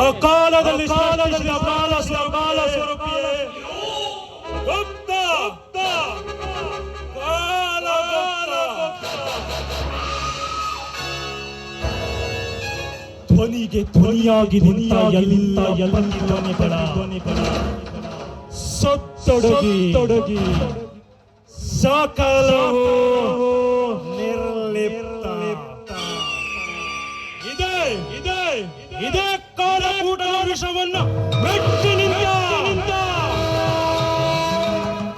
ಅಕಾಲದಲ್ಲಿ ಕಾಲದಲ್ಲಿ ಬಾಲ ಬಾಲ ಸ್ವರೂಪಿಯೇ ಗುಪ್ತ ಕಾಲ ಧ್ವನಿಗೆ ಧ್ವನಿಯಾಗಿ ನಿಂತ ಎಲ್ಲ ಎಲ್ಲ ಧ್ವನಿಗಳ ಸತ್ತೊಡಗಿ. ತೊಡಗಿ ಸಕಲ ನಿರ್ಲಿಪ್ತ. ಇದೆ ಇದೆ ಇದೇ. ಕಾಲಕೂಟದ ವಿಷವನ್ನು ಮೆಟ್ಟಿ ನಿಂತ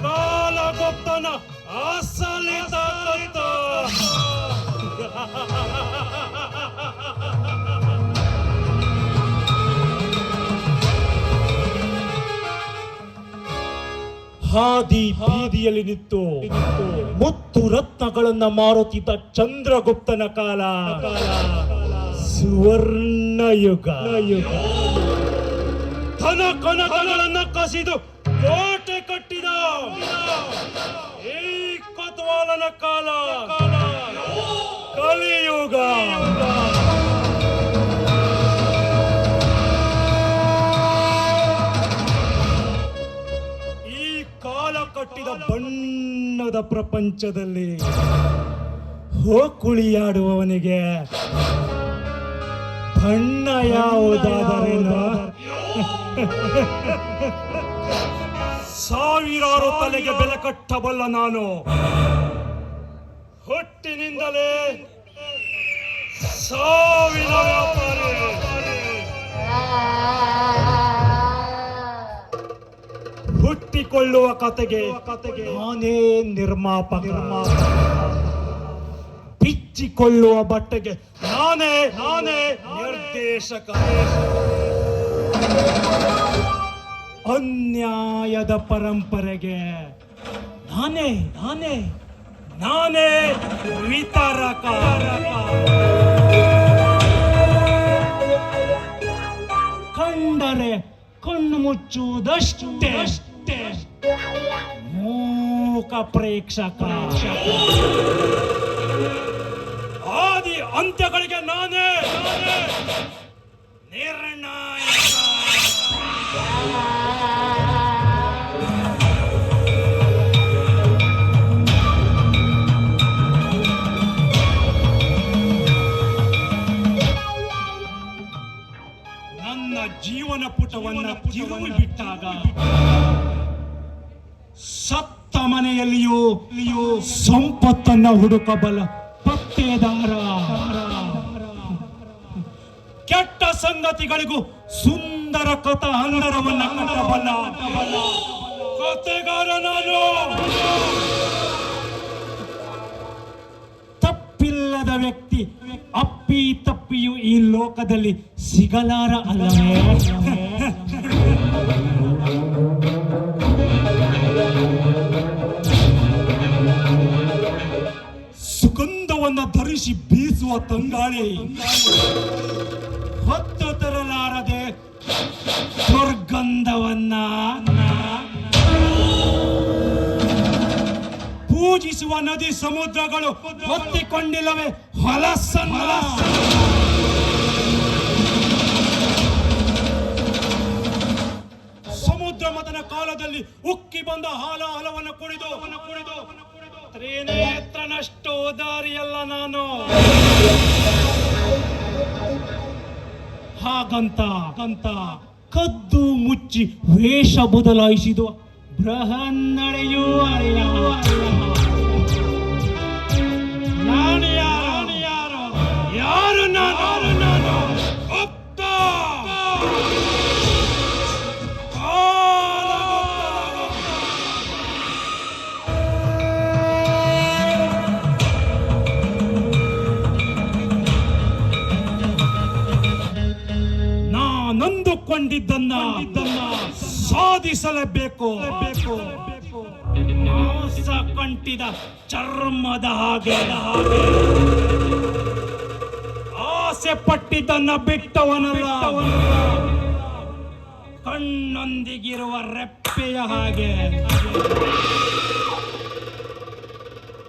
ಕಾಲಗೊಪ್ಪನ ಅಸಲಿತ ಹಾದಿ ಬೀದಿಯಲ್ಲಿ ನಿಂತು ಮುತ್ತು ರತ್ನಗಳನ್ನ ಮಾರುತ್ತಿದ್ದ ಚಂದ್ರಗುಪ್ತನ ಕಾಲ. ಸುವರ್ಣ ಯುಗ ಯುಗ ಧನ ಕನಕಗಳನ್ನ ಕಸಿದು ಕೋಟೆ ಕಟ್ಟಿದ ಈ ಕಾಲ. ಕಲಿಯುಗ. ಪ್ರಪಂಚದಲ್ಲಿ ಹೋಕುಳಿಯಾಡುವವನಿಗೆ ಬಣ್ಣ ಯಾವುದಾದರೇನು ಸಾವಿರಾರು ತಲೆಗೆ ಬೆಲೆ ಕಟ್ಟಬಲ್ಲ ನಾನು. ಹೊಟ್ಟಿನಿಂದಲೇ ಸಾವಿರ ವ್ಯಾಪಾರಿ. ಹುಟ್ಟಿಕೊಳ್ಳುವ ಕತೆಗೆ ಕತೆಗೆ ನಾನೇ ನಿರ್ಮಾಪಕ. ಬಿಚ್ಚಿಕೊಳ್ಳುವ ಬಟ್ಟೆಗೆ ನಾನೇ ನಾನೇ ನಿರ್ದೇಶಕ. ಅನ್ಯಾಯದ ಪರಂಪರೆಗೆ ನಾನೇ ನಾನೇ ನಾನೇ ವಿತರಕ. ಕಂಡರೆ ಕಣ್ಣು ಮುಚ್ಚುವುದಷ್ಟೇ. ಅಷ್ಟೇ ಮೂಕ ಪ್ರೇಕ್ಷಕ. ಆದಿ ಅಂತ್ಯಗಳಿಗೆ ನಾನೇ. ನನ್ನ ಜೀವನ ಪುಟವನ್ನ ತಿರುವಿ ಬಿಟ್ಟಾಗ ಸತ್ತ ಮನೆಯಲ್ಲಿಯೂ ಸಂಪತ್ತನ್ನ ಹುಡುಕಬಲ್ಲ ಪತ್ತೇದಾರ. ಕೆಟ್ಟ ಸಂಗತಿಗಳಿಗೂ ಸುಂದರ ಕಥಾ ಹಂದರವನ್ನ ಕಟ್ಟಬಲ್ಲ ತಪ್ಪಿಲ್ಲದ ವ್ಯಕ್ತಿ ಅಪ್ಪಿ ತಪ್ಪಿಯು ಈ ಲೋಕದಲ್ಲಿ ಸಿಗಲಾರ ಅಲ್ಲವೇ? ಸುಗಂಧವನ್ನ ಧರಿಸಿ ಬೀಸುವ ತಂಗಾಳಿ ಹೊತ್ತು ತರಲಾರದೆ ದುರ್ಗಂಧವನ್ನ ಪೂಜಿಸುವ ನದಿ ಸಮುದ್ರಗಳು ಹೊತ್ತಿಕೊಂಡಿಲ್ಲವೇ? ಹೊಲಸನ್ನ. ಸಮುದ್ರ ಮತನ ಕಾಲದಲ್ಲಿ ಉಕ್ಕಿ ಬಂದ ಹಾಲ, ಹಲವನ್ನು ಕುಡಿದು ಕುಡಿದು ತ್ರಿನೇತ್ರನಷ್ಟು ದಾರಿಯಲ್ಲ ನಾನು. ಹಾಗಂತ ಹಾಗಂತ ಕದ್ದು ಮುಚ್ಚಿ ವೇಷ ಬದಲಾಯಿಸಿದ ಬೃಹನ್ನಡೆಯೂ ಅಲ್ಲ. ನಾನಂದುಕೊಂಡಿದ್ದನ್ನ ಸಾಧಿಸಲೇಬೇಕು. ಬೇಕು ಮಾಂಸ ಕಂಟಿದ ಚರ್ಮದ ಹಾಗೆ ಹಾಗೆ. ಆಸೆ ಪಟ್ಟಿದ್ದನ್ನ ಬಿಟ್ಟವನಲ್ಲ. ಕಣ್ಣೊಂದಿಗಿರುವ ರೆಪ್ಪೆಯ ಹಾಗೆ.